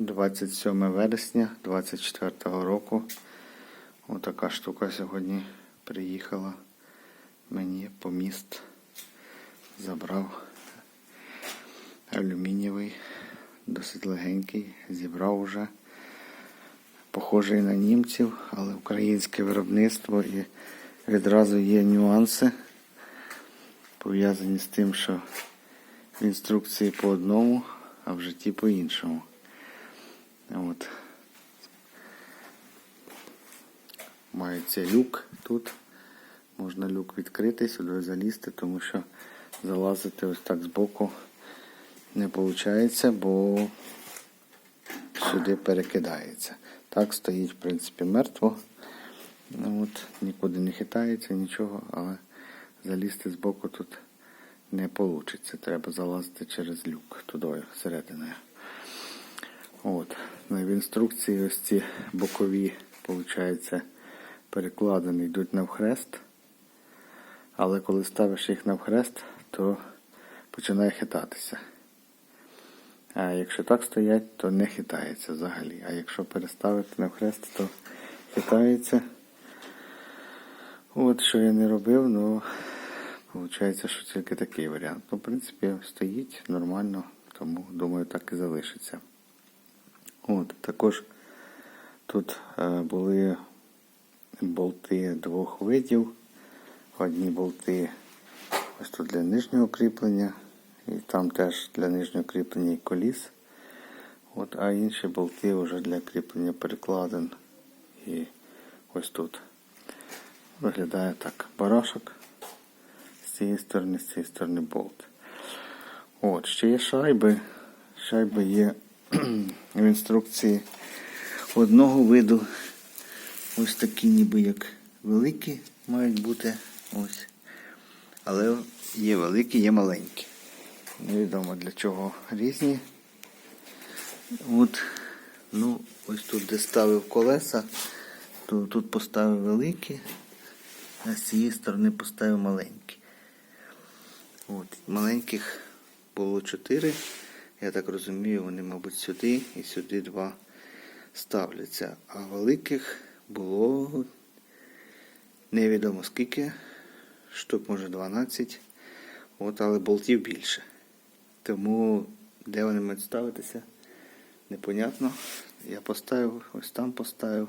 27 вересня 24 року. Отака штука сьогодні приїхала мені по міст. Забрав алюмінієвий, досить легенький, зібрав уже. Похожий на німців, але українське виробництво і відразу є нюанси, пов'язані з тим, що в інструкції по одному, а в житті по іншому. От. Мається люк тут. Можна люк відкрити, сюди залізти, тому що залазити ось так збоку не виходить, бо сюди перекидається. Так стоїть, в принципі, мертво. Ну, от, нікуди не хитається, нічого, але залізти збоку тут не вийде. Треба залазити через люк туди, всерединою. От. Ну, В інструкції ось ці бокові, виходить, перекладені йдуть навхрест. Але коли ставиш їх навхрест, то починає хитатися. А якщо так стоять, то не хитається взагалі. А якщо переставити навхрест, то хитається. От що я не робив, ну виходить, що тільки такий варіант. Ну, в принципі, стоїть нормально, тому думаю, так і залишиться. От, також тут е, були болти двох видів. Одні болти ось тут для нижнього кріплення, і там теж для нижнього кріплення і коліс. От, а інші болти вже для кріплення перекладин. І ось тут. Виглядає так. Барашок з цієї сторони, з цієї сторони болт. От, ще є шайби. Шайби є в інструкції одного виду. Ось такі ніби як великі мають бути. Ось. Але є великі, є маленькі. Невідомо для чого різні. От, ну, ось тут, де ставив колеса, то тут поставив великі, а з цієї сторони поставив маленькі. От, маленьких було чотири. Я так розумію, вони, мабуть, сюди і сюди два ставляться. А великих було невідомо скільки, штук може 12. От, але болтів більше. Тому де вони мають ставитися, непонятно. Я поставив, ось там поставив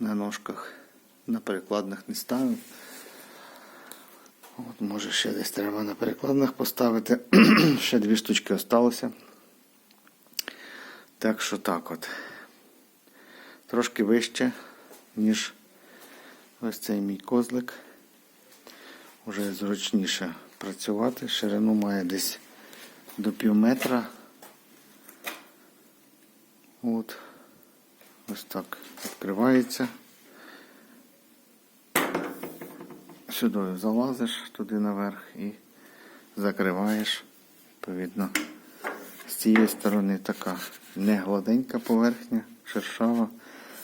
на ножках, на перекладних не ставив. От, може ще десь треба на перекладних поставити. ще дві штучки осталося. Так що так от. Трошки вище, ніж ось цей мій козлик. Уже зручніше працювати. Ширину має десь до пів метра. От. Ось так відкривається. Сюди залазиш туди наверх і закриваєш. Відповідно, з цієї сторони така не гладенька поверхня, шершава,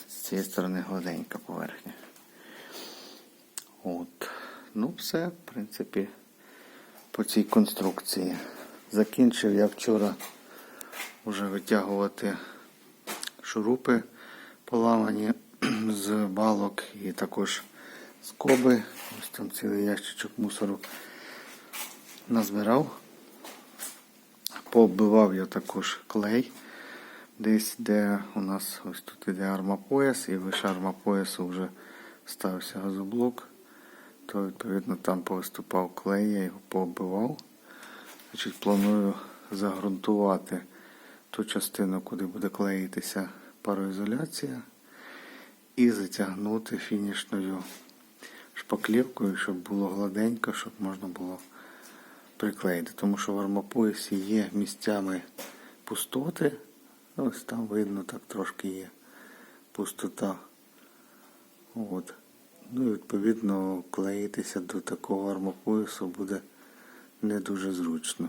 з цієї сторони гладенька поверхня. От. Ну, все, в принципі, по цій конструкції. Закінчив я вчора вже витягувати шурупи поламані з балок і також скоби. Ось там цілий ящичок мусору назбирав. Пооббивав я також клей. Десь де у нас ось тут іде армапояс, і вище армапоясу вже стався газоблок, то відповідно там повиступав клей, я його пооббивав. Значить, Планую загрунтувати ту частину, куди буде клеїтися пароізоляція, і затягнути фінішною шпаклівкою, щоб було гладенько, щоб можна було приклеїти. Тому що в армопоясі є місцями пустоти. Ось там видно, так трошки є пустота. От. Ну і відповідно клеїтися до такого армопоясу буде не дуже зручно.